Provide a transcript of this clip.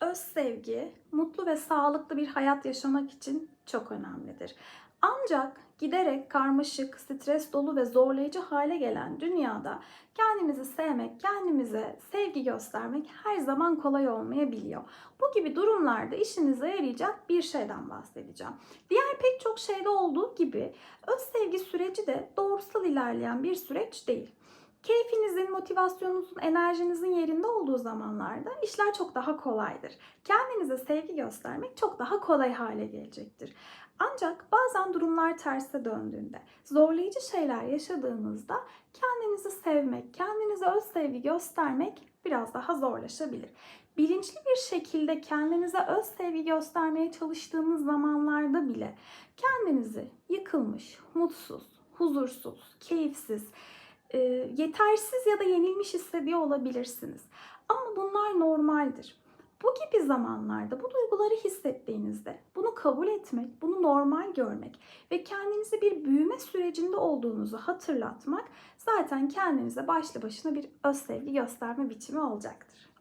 öz sevgi, mutlu ve sağlıklı bir hayat yaşamak için çok önemlidir. Ancak giderek karmaşık, stres dolu ve zorlayıcı hale gelen dünyada kendimizi sevmek, kendimize sevgi göstermek her zaman kolay olmayabiliyor. Bu gibi durumlarda işinize yarayacak bir şeyden bahsedeceğim. Diğer pek çok şeyde olduğu gibi öz sevgi süreci de doğrusal ilerleyen bir süreç değil. Motivasyonunuzun, enerjinizin yerinde olduğu zamanlarda işler çok daha kolaydır. Kendinize sevgi göstermek çok daha kolay hale gelecektir. Ancak bazen durumlar terse döndüğünde, zorlayıcı şeyler yaşadığınızda kendinizi sevmek, kendinize öz sevgi göstermek biraz daha zorlaşabilir. Bilinçli bir şekilde kendinize öz sevgi göstermeye çalıştığınız zamanlarda bile kendinizi yıkılmış, mutsuz, huzursuz, keyifsiz, e, yetersiz ya da yenilmiş hissediyor olabilirsiniz. Ama bunlar normaldir. Bu gibi zamanlarda bu duyguları hissettiğinizde bunu kabul etmek, bunu normal görmek ve kendinizi bir büyüme sürecinde olduğunuzu hatırlatmak zaten kendinize başlı başına bir öz sevgi gösterme biçimi olacaktır.